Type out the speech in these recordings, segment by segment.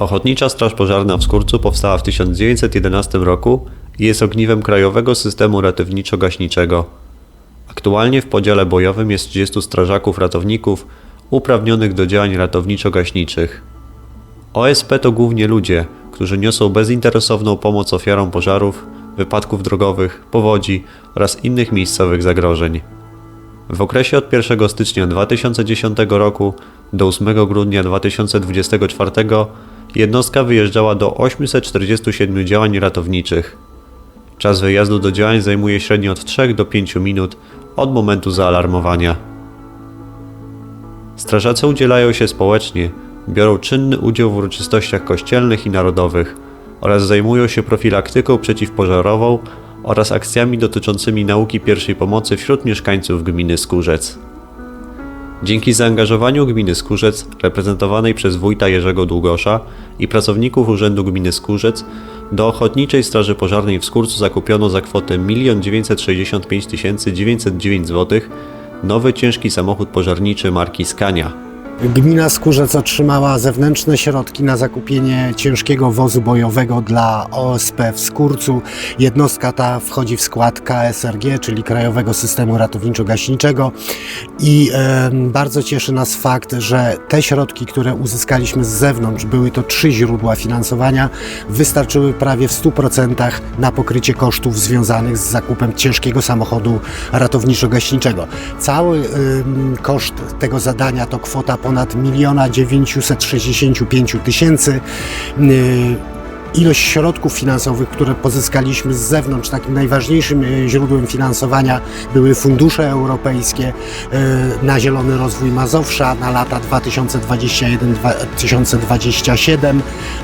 Ochotnicza Straż Pożarna w Skurcu powstała w 1911 roku i jest ogniwem krajowego systemu ratowniczo-gaśniczego. Aktualnie w podziale bojowym jest 30 strażaków ratowników uprawnionych do działań ratowniczo-gaśniczych. OSP to głównie ludzie, którzy niosą bezinteresowną pomoc ofiarom pożarów, wypadków drogowych, powodzi oraz innych miejscowych zagrożeń. W okresie od 1 stycznia 2010 roku do 8 grudnia 2024 jednostka wyjeżdżała do 847 działań ratowniczych. Czas wyjazdu do działań zajmuje średnio od 3 do 5 minut od momentu zaalarmowania. Strażacy udzielają się społecznie, biorą czynny udział w uroczystościach kościelnych i narodowych oraz zajmują się profilaktyką przeciwpożarową oraz akcjami dotyczącymi nauki pierwszej pomocy wśród mieszkańców gminy Skórzec. Dzięki zaangażowaniu gminy Skórzec, reprezentowanej przez wójta Jerzego Długosza i pracowników Urzędu Gminy Skórzec, do Ochotniczej Straży Pożarnej w Skórcu zakupiono za kwotę 1 965 909 zł nowy ciężki samochód pożarniczy marki Scania. Gmina Skórzec otrzymała zewnętrzne środki na zakupienie ciężkiego wozu bojowego dla OSP w Skórcu. Jednostka ta wchodzi w skład KSRG, czyli Krajowego Systemu Ratowniczo-Gaśniczego i e, bardzo cieszy nas fakt, że te środki, które uzyskaliśmy z zewnątrz, były to trzy źródła finansowania, wystarczyły prawie w 100% na pokrycie kosztów związanych z zakupem ciężkiego samochodu ratowniczo-gaśniczego. Cały ym, koszt tego zadania to kwota ponad 1 965 tysięcy. Yy, Ilość środków finansowych, które pozyskaliśmy z zewnątrz, takim najważniejszym yy, źródłem finansowania były fundusze europejskie yy, na Zielony Rozwój Mazowsza na lata 2021-2027,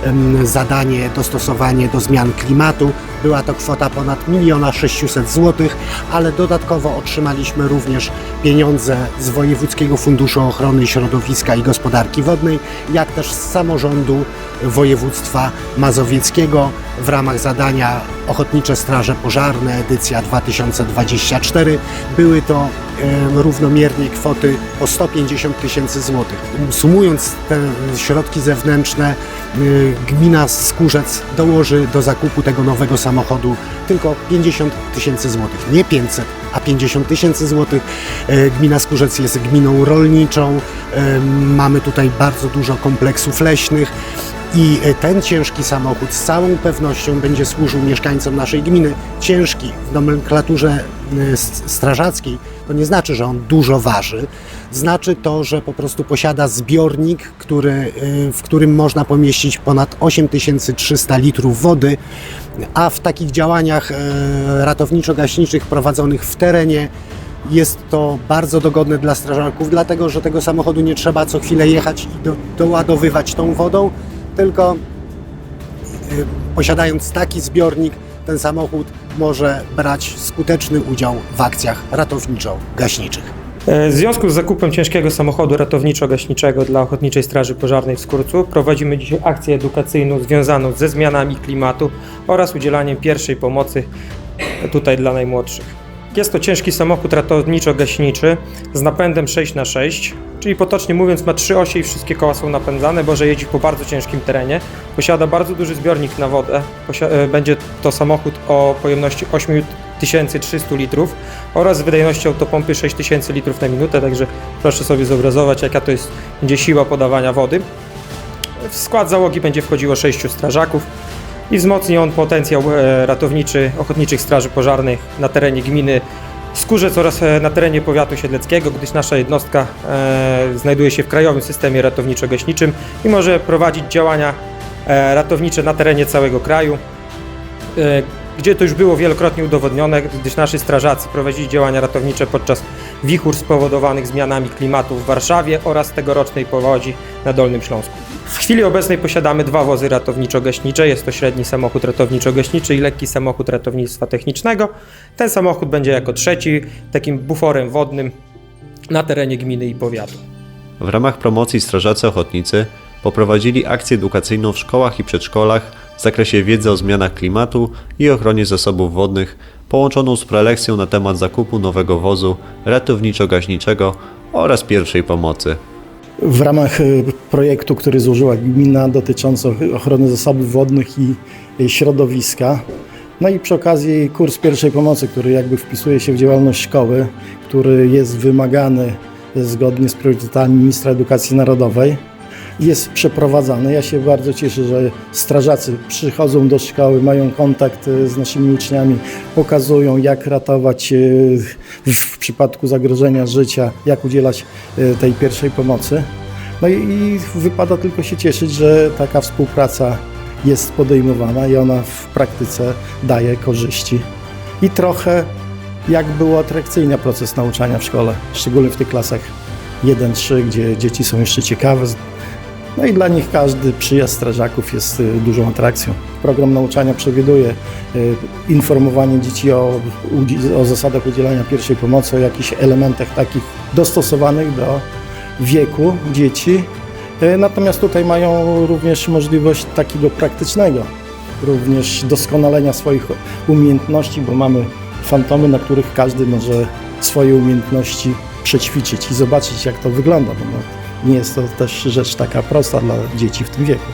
ym, zadanie dostosowanie do zmian klimatu. Była to kwota ponad 1 600 zł, ale dodatkowo otrzymaliśmy również pieniądze z Wojewódzkiego Funduszu Ochrony Środowiska i Gospodarki Wodnej, jak też z samorządu województwa mazowieckiego w ramach zadania Ochotnicze Straże Pożarne edycja 2024. Były to równomiernie kwoty o 150 tysięcy złotych. Sumując te środki zewnętrzne, y, gmina Skórzec dołoży do zakupu tego nowego samochodu tylko 50 tysięcy złotych. Nie 500, a 50 tysięcy złotych. E, Gmina Skórzec jest gminą rolniczą. em, Mamy tutaj bardzo dużo kompleksów leśnych. I e, ten ciężki samochód z całą pewnością będzie służył mieszkańcom naszej gminy. Ciężki w nomenklaturze e, strażackiej to nie znaczy, że on dużo waży. Znaczy to, że po prostu posiada zbiornik, który, e, w którym można pomieścić ponad 8300 litrów wody, a w takich działaniach ratowniczo-gaśniczych prowadzonych w terenie jest to bardzo dogodne dla strażaków, dlatego że tego samochodu nie trzeba co chwilę jechać i do, doładowywać tą wodą, tylko y, posiadając taki zbiornik, ten samochód może brać skuteczny udział w akcjach ratowniczo-gaśniczych. E, W związku z zakupem ciężkiego samochodu ratowniczo-gaśniczego dla Ochotniczej Straży Pożarnej w Skurcu prowadzimy dzisiaj akcję edukacyjną związaną ze zmianami klimatu oraz udzielaniem pierwszej pomocy tutaj dla najmłodszych. Jest to ciężki samochód ratowniczo-gaśniczy z napędem 6x6, czyli potocznie mówiąc ma trzy osie i wszystkie koła są napędzane, bo że jeździ po bardzo ciężkim terenie. Posiada bardzo duży zbiornik na wodę. E, będzie to samochód o pojemności 8300 litrów oraz z wydajnością autopompy 6000 litrów na minutę, także proszę sobie zobrazować jaka to jest, będzie siła podawania wody. W skład załogi będzie wchodziło 6 strażaków i wzmocni on potencjał e, ratowniczy Ochotniczych Straży Pożarnych na terenie gminy Skórzec oraz e, na terenie powiatu siedleckiego, gdyż nasza jednostka e, znajduje się w krajowym systemie ratowniczo-gaśniczym i może prowadzić działania ratownicze na terenie całego kraju gdzie to już było wielokrotnie udowodnione, gdyż nasi strażacy prowadzili działania ratownicze podczas wichur spowodowanych zmianami klimatu w Warszawie oraz tegorocznej powodzi na Dolnym Śląsku. W chwili obecnej posiadamy dwa wozy ratowniczo-gaśnicze. Jest to średni samochód ratowniczo-gaśniczy i lekki samochód ratownictwa technicznego. Ten samochód będzie jako trzeci takim buforem wodnym na terenie gminy i powiatu. W ramach promocji Strażacy Ochotnicy poprowadzili akcję edukacyjną w szkołach i przedszkolach w zakresie wiedzy o zmianach klimatu i ochronie zasobów wodnych, połączoną z prelekcją na temat zakupu nowego wozu ratowniczo-gaśniczego oraz pierwszej pomocy. w ramach y, projektu, który złożyła gmina dotyczący ochrony zasobów wodnych i środowiska. No i przy okazji kurs pierwszej pomocy, który jakby wpisuje się w działalność szkoły, który jest wymagany zgodnie z priorytetami ministra edukacji narodowej, jest przeprowadzany. Ja się bardzo cieszę, że strażacy przychodzą do szkoły, mają kontakt y, z naszymi uczniami, pokazują jak ratować y, w przypadku zagrożenia życia, jak udzielać y, tej pierwszej pomocy. No i, wypada tylko się cieszyć, że taka współpraca jest podejmowana i ona w praktyce daje korzyści. I trochę jak był atrakcyjny proces nauczania w szkole, szczególnie w tych klasach 1-3, gdzie dzieci są jeszcze ciekawe. No i dla nich każdy przyjazd strażaków jest y, dużą atrakcją. Program nauczania przewiduje y, informowanie dzieci o, o zasadach udzielania pierwszej pomocy, o jakichś elementach takich dostosowanych do wieku dzieci. Y, Natomiast tutaj mają również możliwość takiego praktycznego, również doskonalenia swoich umiejętności, bo mamy fantomy, na których każdy może swoje umiejętności przećwiczyć i zobaczyć, jak to wygląda. Bo nie jest to też rzecz taka prosta dla dzieci w tym wieku.